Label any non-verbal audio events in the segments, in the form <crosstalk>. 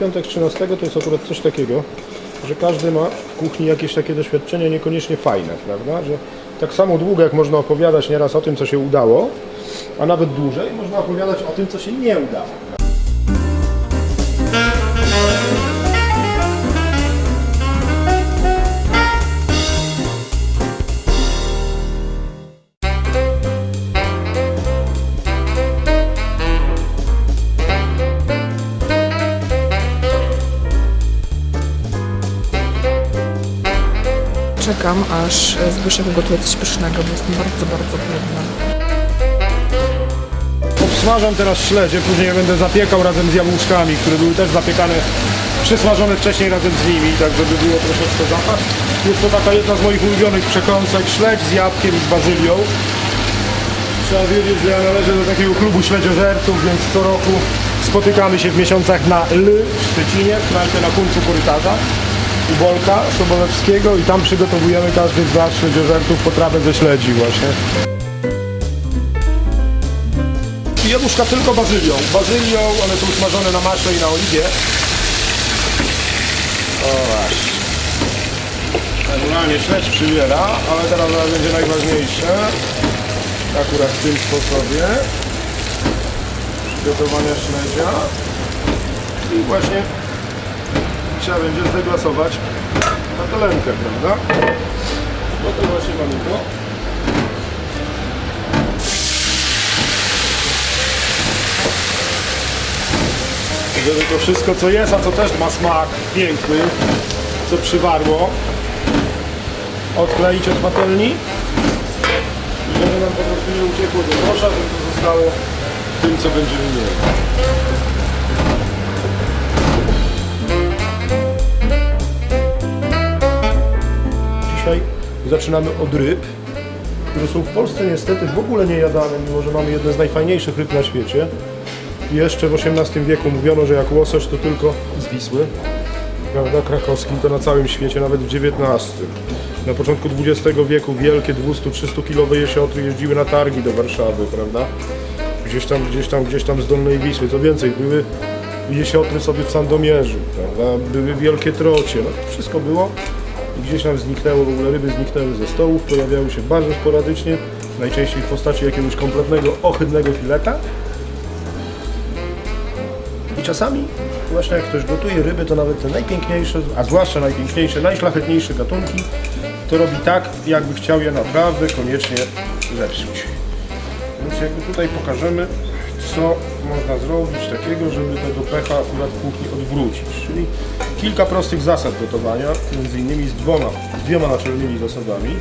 Piątek 13 to jest akurat coś takiego, że każdy ma w kuchni jakieś takie doświadczenie niekoniecznie fajne, prawda? Że tak samo długo jak można opowiadać nieraz o tym, co się udało, a nawet dłużej można opowiadać o tym, co się nie udało. Czekam, aż Zbyszek ugotuje coś pysznego, bo jestem bardzo, bardzo głodna. Obsmażam teraz śledzie, później je będę zapiekał razem z jabłuszkami, które były też zapiekane, przysmażone wcześniej razem z nimi, tak żeby było troszeczkę zapach. Jest to taka jedna z moich ulubionych przekąsek, śledź z jabłkiem i z bazylią. Trzeba wiedzieć, że ja należę do takiego klubu śledziożerców, więc co roku spotykamy się w miesiącach na L w Szczecinie, w na końcu korytarza u Sobolewskiego i tam przygotowujemy każdy z nas śledziożertów potrawę ze śledzi właśnie. Jabłuszka tylko bazylią. Bazylią, one są smażone na maśle i na oliwie. O właśnie. Naturalnie śledź przybiera, ale teraz będzie najważniejsze. Akurat w tym sposobie. Przygotowania śledzia. I właśnie trzeba będzie zdeglasować na telenkę, prawda? No to właśnie mamy to. żeby to wszystko co jest, a co też ma smak piękny, co przywarło, odkleić od patelni żeby nam po prostu nie uciekło do kosza, tylko zostało tym, co będziemy mieli. Zaczynamy od ryb, które są w Polsce niestety w ogóle nie jadane, mimo że mamy jedne z najfajniejszych ryb na świecie. Jeszcze w XVIII wieku mówiono, że jak łosoś to tylko z Wisły, prawda, krakowskim, to na całym świecie, nawet w XIX. Na początku XX wieku wielkie 200-300 kilowe jesiotry jeździły na targi do Warszawy, prawda? Gdzieś tam, gdzieś tam, gdzieś tam z Dolnej Wisły. Co więcej, były jesiotry sobie w Sandomierzu, prawda? Były wielkie trocie, no wszystko było. Gdzieś nam zniknęło, w ogóle ryby zniknęły ze stołów, pojawiały się bardzo sporadycznie, najczęściej w postaci jakiegoś kompletnego, ohydnego fileta. I czasami właśnie jak ktoś gotuje ryby, to nawet te najpiękniejsze, a zwłaszcza najpiękniejsze, najszlachetniejsze gatunki, to robi tak, jakby chciał je naprawdę koniecznie zepsuć. Więc jakby tutaj pokażemy, co można zrobić takiego, żeby tego pecha akurat kuchni odwrócić. Czyli kilka prostych zasad gotowania, między innymi z dwoma, z dwiema naczelnymi zasadami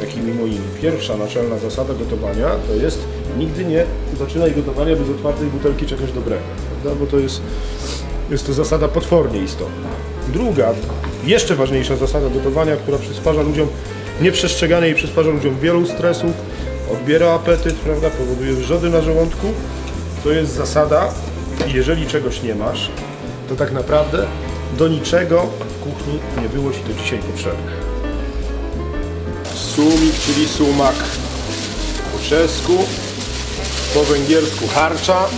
takimi moimi. Pierwsza naczelna zasada gotowania to jest nigdy nie zaczynaj gotowania bez otwartej butelki czegoś dobrego, prawda? bo to jest, jest to zasada potwornie istotna. Druga, jeszcze ważniejsza zasada gotowania, która przysparza ludziom nieprzestrzeganie i przysparza ludziom wielu stresów, odbiera apetyt, prawda? powoduje wrzody na żołądku, to jest zasada, jeżeli czegoś nie masz, to tak naprawdę do niczego w kuchni nie było Ci to dzisiaj potrzebne. Sumik, czyli sumak po czesku, po węgiersku harcza.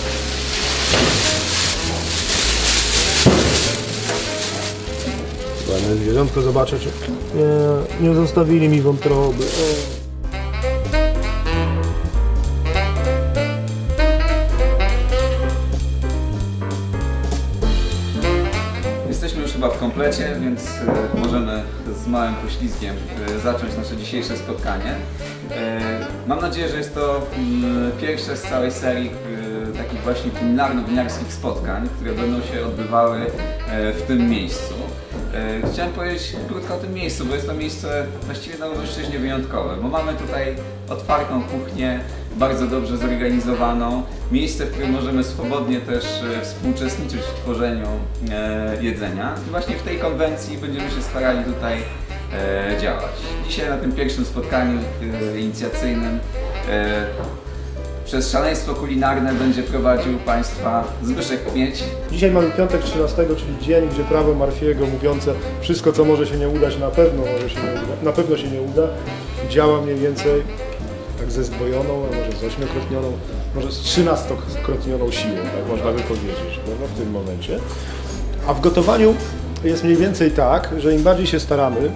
Ładne zwierzątko, zobaczę czy... Nie, nie zostawili mi wątroby. O. komplecie, więc e, możemy z małym poślizgiem e, zacząć nasze dzisiejsze spotkanie. E, Mam nadzieję, że jest to mm, pierwsze z całej serii takich właśnie kulinarno-winiarskich spotkań, które będą się odbywały w tym miejscu. Chciałem powiedzieć krótko o tym miejscu, bo jest to miejsce właściwie na Lubelszczyźnie wyjątkowe, bo mamy tutaj otwartą kuchnię, bardzo dobrze zorganizowaną, miejsce, w którym możemy swobodnie też e, współuczestniczyć w tworzeniu e, jedzenia. I właśnie w tej konwencji będziemy się starali tutaj e, działać. Dzisiaj na tym pierwszym spotkaniu inicjacyjnym przez szaleństwo kulinarne będzie prowadził Państwa Zbyszek Kmieć, Dzisiaj mamy piątek 13, czyli dzień, gdzie prawo Marfiego mówiące wszystko co może się nie udać, na pewno może się nie uda, na pewno się nie uda, działa mniej więcej tak ze zdwojoną, a może z ośmiokrotnioną, może z trzynastokrotnioną siłą, tak można by powiedzieć, prawda, w tym momencie. A w gotowaniu jest mniej więcej tak, że im bardziej się staramy,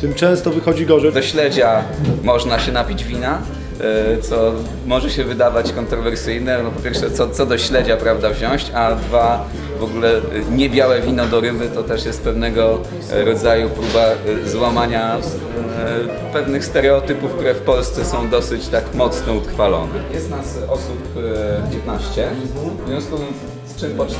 tym często wychodzi gorzej. Do śledzia można się napić wina, e, co może się wydawać kontrowersyjne. No po pierwsze, co, co do śledzia prawda wziąć, a dwa, w ogóle e, niebiałe wino do ryby to też jest pewnego e, rodzaju próba e, złamania pewnych stereotypów, które w Polsce są dosyć tak mocno utrwalone. Jest nas osób e, 15, w związku z czym po 4-3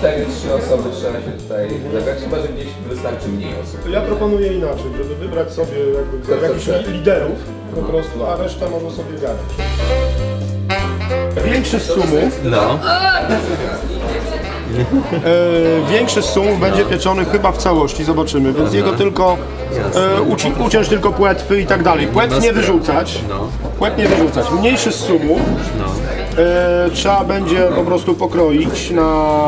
osoby trzeba się tutaj zebrać, chyba że gdzieś wystarczy mniej osób. Ja proponuję inaczej, żeby wybrać sobie jakby jakichś liderów po prostu, a reszta może sobie gadać. Większy z sumów, No. E, większy z sumów będzie pieczony chyba w całości, zobaczymy, więc jego tylko e, uci, uciąć tylko płetwy i tak dalej. Płet nie wyrzucać, No. płet nie wyrzucać. Mniejszy z sumów No. e, trzeba będzie po prostu pokroić na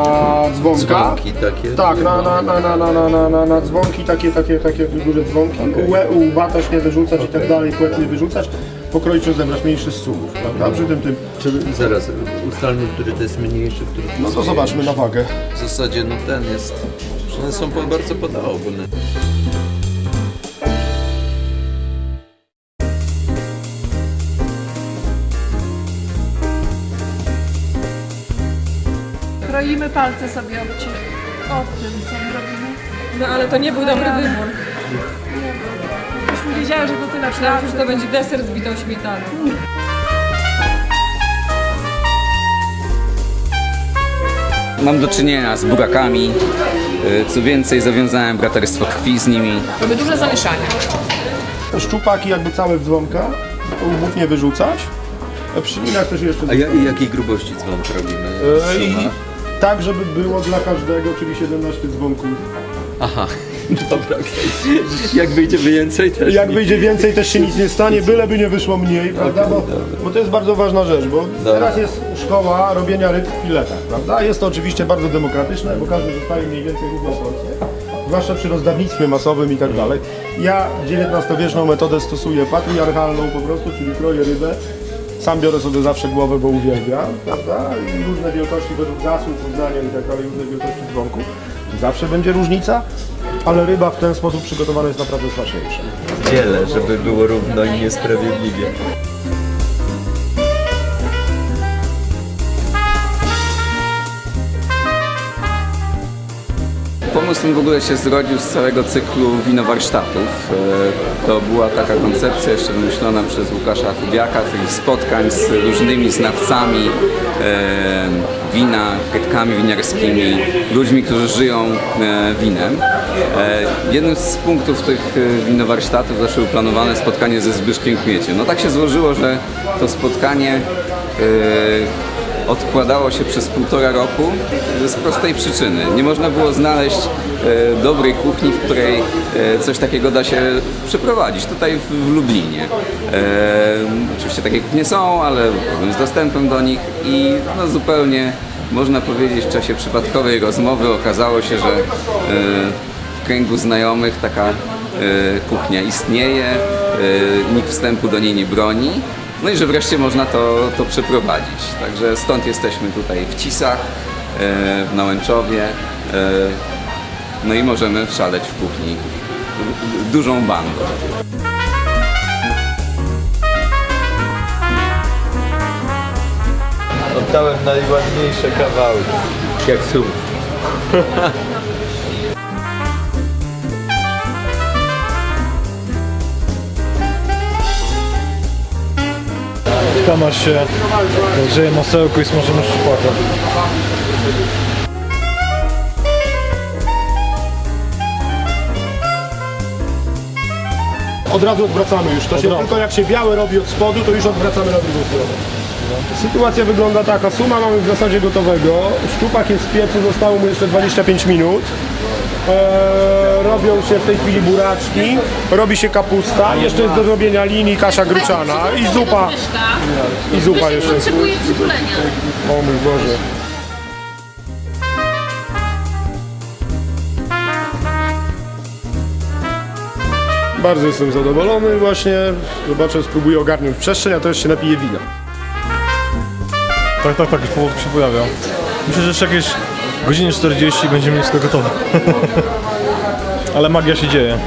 dzwonka. Dzwonki takie? Tak, na, na, na, na, na, na, na, na, na dzwonki, takie, takie, takie duże dzwonki. Łe, łba też nie wyrzucać i tak dalej, płet nie wyrzucać. Pokroić czy zebrać mniejszy z sumów, prawda? Przy tym tym. Czy zaraz ustalmy, który to jest mniejszy, który to No jest to zobaczmy na wagę. W zasadzie no ten jest. One są bardzo podobne. Kroimy palce sobie obci. O tym, co my robimy. No ale to nie był dobry wybór. Już wiedziała, że to tyle Myślałam, że to będzie deser z bitą śmietaną. Mam do czynienia z burakami, y, co więcej zawiązałem braterstwo krwi z nimi. Mamy duże zamieszanie. Szczupaki jakby całe w dzwonka, łbów nie wyrzucać. E, Przy linach też jeszcze... A ja, jakiej grubości dzwonk robimy? E, I Suma? tak, żeby było dla każdego, czyli 17 dzwonków. Aha. Dobra, okej. Jak wyjdzie więcej też. Jak wyjdzie więcej, też się nic nie stanie, byleby nie wyszło mniej, prawda? Bo, bo to jest bardzo ważna rzecz, bo teraz jest szkoła robienia ryb w filetach, prawda? Jest to oczywiście bardzo demokratyczne, bo każdy dostaje mniej więcej równą porcję, zwłaszcza przy rozdawnictwie masowym i tak dalej. Ja XIX-wieczną metodę stosuję patriarchalną po prostu, czyli kroję rybę, sam biorę sobie zawsze głowę, bo uwielbiam, prawda? I różne wielkości według zasług, uznania i tak dalej, różne wielkości dzwonków. Zawsze będzie różnica, ale ryba w ten sposób przygotowana jest naprawdę smaczniejsza. Dzielę, żeby było równo i niesprawiedliwie. Pomysł ten w ogóle się zrodził z całego cyklu winowarsztatów. E, To była taka koncepcja jeszcze wymyślona przez Łukasza Kubiaka, tych spotkań z różnymi znawcami e, wina, krytkami winiarskimi, ludźmi, którzy żyją e, winem. E, Jednym z punktów tych e, winowarsztatów zawsze było planowane spotkanie ze Zbyszkiem Kmieciem. No tak się złożyło, że to spotkanie e, odkładało się przez półtora roku z prostej przyczyny. Nie można było znaleźć dobrej kuchni, w której coś takiego da się przeprowadzić. Tutaj w, Lublinie. Oczywiście takie kuchnie są, ale problem z dostępem do nich i no, zupełnie można powiedzieć w czasie przypadkowej rozmowy okazało się, że kręgu znajomych taka e, kuchnia istnieje, e, nikt wstępu do niej nie broni. No i że wreszcie można to, to przeprowadzić. Także stąd jesteśmy tutaj w Cisach, e, w Nałęczowie. e, No i możemy szaleć w kuchni dużą bandą. Oddałem najładniejsze kawały. Jak sum. <laughs> Aż się grzeje masełko i smażymy szczupaka. Od razu odwracamy już. To się tylko jak się białe robi od spodu, to już odwracamy na drugą stronę. Sytuacja wygląda taka, suma mamy w zasadzie gotowego, szczupak jest w piecu, zostało mu jeszcze 25 minut. Eee, robią się w tej chwili buraczki, robi się kapusta, jeszcze jest do zrobienia linii kasza gryczana i zupa. I zupa jeszcze. Potrzebuje przytulenia. O mój Boże. Bardzo jestem zadowolony właśnie. Zobaczę, spróbuję ogarnąć przestrzeń, a to jeszcze się napiję wina. Tak, tak, tak, już powolutku się pojawia. Myślę, że jeszcze jakieś Godzinie 40 będzie mięsko gotowe. <laughs> Ale magia się dzieje.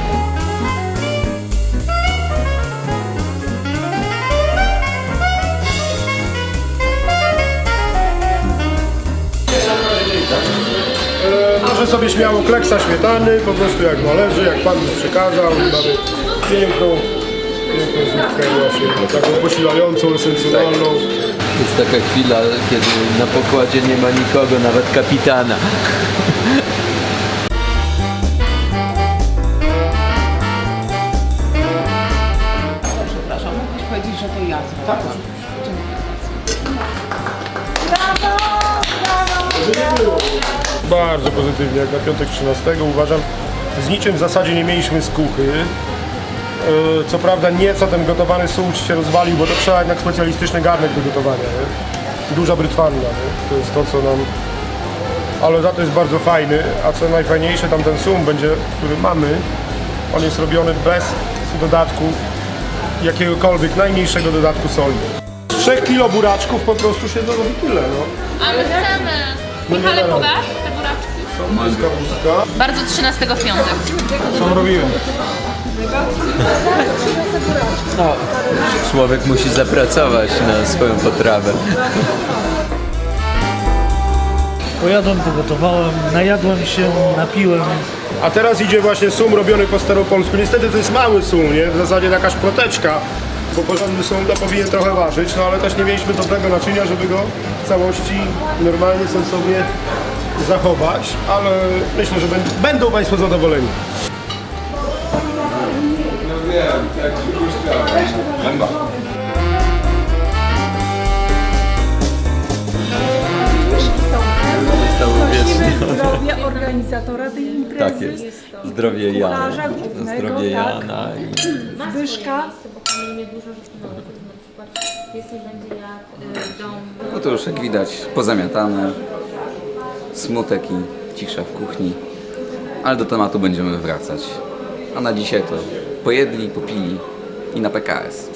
Może sobie śmiało kleksa śmietany, po prostu jak należy, jak Pan mi przekazał. Mamy piękną, piękną zupkę właśnie, taką posilającą, esencjonalną. Jest taka chwila, kiedy na pokładzie nie ma nikogo, nawet kapitana. Przepraszam, mógłbyś powiedzieć, że to ja zrobiłam. Bardzo pozytywnie, jak na piątek 13 uważam. Z niczym w zasadzie nie mieliśmy skuchy. E, Co prawda nieco ten gotowany sół ci się rozwalił, bo to trzeba jednak specjalistyczny garnek do gotowania. Nie? Duża brytwanna, nie? to jest to co nam... Ale za to jest bardzo fajny, a co najfajniejsze, tamten sum będzie, który mamy, on jest robiony bez dodatku jakiegokolwiek, najmniejszego dodatku soli. Z 3 kilo buraczków po prostu się zrobi tyle, no. Ale chcemy. Michale, podasz te buraczki? Jest kapustka. Bardzo 13 w piątek. Co robiłem? Człowiek musi zapracować na swoją potrawę. Pojadłem, pogotowałem, najadłem się, napiłem. A teraz idzie właśnie sum robiony po staropolsku. Niestety to jest mały sum, nie? W zasadzie jakaś proteczka, bo porządny sum to powinien trochę ważyć, no ale też nie mieliśmy dobrego naczynia, żeby go w całości normalnie, sensownie zachować, ale myślę, że będą Państwo zadowoleni. Zostało wiecznie. Zdrowie organizatora tej imprezy. Tak jest. Zdrowie Jana. Kucharza głównego, Zdrowie tak. Jana. I Zbyszka. Miejmy dużo rzeczy, na przykład pies nie będzie jak y, dom. No to już jak widać pozamiatane, smutek i cisza w kuchni, ale do tematu będziemy wracać. A na dzisiaj to pojedli, popili i na PKS.